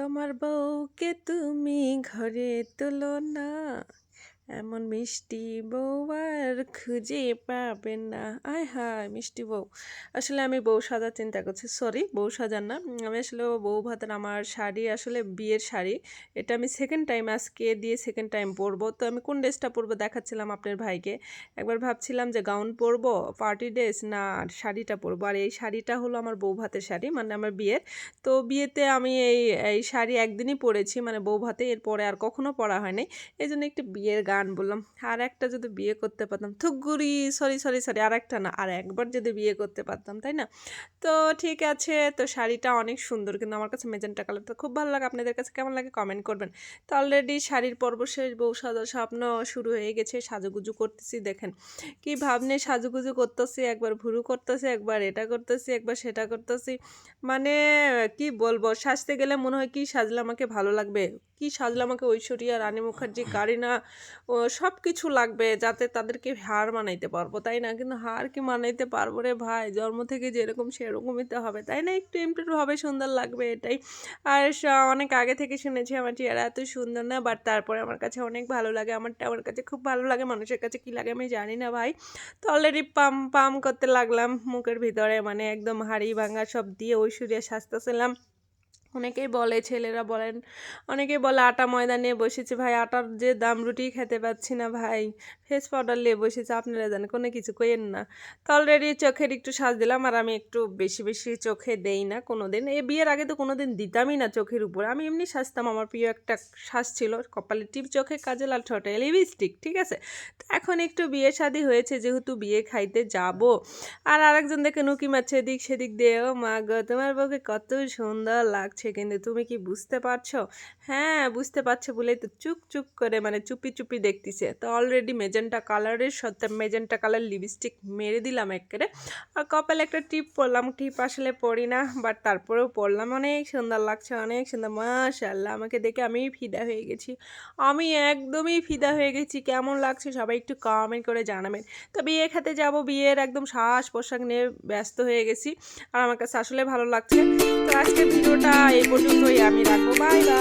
তোমার বউকে তুমি ঘরে তুলো না। এমন মিষ্টি বউ আর খুঁজে পাবেন না। আয় হায়, মিষ্টি বউ। আসলে আমি বউ সাজার চিন্তা করছি সরি বউ সাজার না। আমি আসলে বউ ভাতের আমার শাড়ি, আসলে বিয়ের শাড়ি, এটা আমি সেকেন্ড টাইম আজকে দিয়ে সেকেন্ড টাইম পরবো। তো আমি কোন ড্রেসটা পরবো দেখাচ্ছিলাম আপনার ভাইকে। একবার ভাবছিলাম যে গাউন পরবো পার্টি ড্রেস না, আর শাড়িটা পরবো। আর এই শাড়িটা হলো আমার বউ ভাতের শাড়ি মানে আমার বিয়ের। তো বিয়েতে আমি এই এই শাড়ি একদিনই পরেছি মানে বউ ভাতে, এরপরে আর কখনো পরা হয়নি। এই জন্য একটি বিয়ের গান বললাম আর একটা যদি বিয়ে করতে পারতাম থুকগুড়ি সরি সরি সরি আর একটা না, আর একবার যদি বিয়ে করতে পারতাম, তাই না? তো ঠিক আছে, তো শাড়িটা অনেক সুন্দর, কিন্তু আমার কাছে মেজেন্টা কালারটা খুব ভালো লাগে, আপনাদের কাছে কেমন লাগে কমেন্ট করবেন। তো অলরেডি শাড়ির পর্ব শেষ, বউ সাজা স্বপ্ন শুরু হয়ে গেছে, সাজুগুজু করতেছি, দেখেন। কি ভাবনে সাজুগুজু করতেছি, একবার ভুরু করতেছি, একবার এটা করতেছি, একবার সেটা করতেছি। মানে কি বলব, সাজতে গেলে মনে হয় কি সাজলে আমাকে ভালো লাগবে? কি সাজলে আমাকে ঐশ্বরিয়া, রানী মুখার্জি, কারিনা সব কিছু লাগবে যাতে তাদেরকে হার মানাইতে পারব, তাই না? কিন্তু হার কি মানাইতে পারব রে ভাই? জন্ম থেকে যেরকম সেরকমই তো হবে, তাই না? একটু ইমপ্রুভ হবে সুন্দর লাগবে এটাই। আর অনেক আগে থেকে শুনেছি আমার চেহারা এত সুন্দর না বাট তারপরে আমার কাছে অনেক ভালো লাগে, আমারটা আমার কাছে খুব ভালো লাগে, মানুষের কাছে কি লাগে আমি জানি না ভাই। তো অলরেডি পাম পাম করতে লাগলাম, মুখের ভিতরে মানে একদম হাড়ি ভাঙা সব দিয়ে ঐশ্বরিয়া সাজতেছিলাম। অনেকেই বলে, ছেলেরা বলেন, অনেকেই বলে আটা ময়দা নিয়ে বসেছে। ভাই, আটার যে দাম রুটি খেতে পাচ্ছি না ভাই। ফেস পাউডার নিয়ে বসেছে, আপনারা জানেন, কোনো কিছু কইেন না। তো অলরেডি চোখের একটু সাজ দিলাম আর আমি একটু বেশি বেশি চোখে দেই না কোনো দিন এই বিয়ের আগে তো কোনো দিন দিতামই না চোখের উপর। আমি এমনি সাজতাম, আমার প্রিয় একটা সাজ ছিল, কপালে টিপ চোখে কাজে লাল ঠোঁটে লিপস্টিক ঠিক আছে? তো এখন একটু বিয়ে শাদি হয়েছে, যেহেতু বিয়ে খাইতে যাব। আর আরেকজন দেখে নুকি মারছে, এদিক সেদিক দিয়ে, ও মা গো, তোমার বউকে কত সুন্দর লাগছে। কিন্তু তুমি কি বুঝতে পারছ? হ্যাঁ বুঝতে পারছ বলেই তো চুপ চুপ করে মানে চুপি চুপি দেখতেছে। তো অলরেডি মেজেন্টা কালারের সাথে মেজেন্টা কালার লিপস্টিক মেরে দিলাম একেবারে। আর কপালে একটা টিপ পরলাম, টিপ আসলে পরি না বাট তারপরেও পরলাম। অনেক সুন্দর লাগছে, অনেক সুন্দর মাশাল্লাহ আমাকে দেখে আমি ফিদা হয়ে গেছি। আমি একদমই ফিদা হয়ে গেছি। কেমন লাগছে সবাই একটু কমেন্ট করে জানাবেন। তো বিয়ে খেতে যাব, বিয়ের একদম শ্বাস পোশাক নিয়ে ব্যস্ত হয়ে গেছি। আর আমার কাছে আসলে ভালো লাগছে। তো আজকের ভিডিওটা এই পর্যন্তই আমি রাখব বাই বাই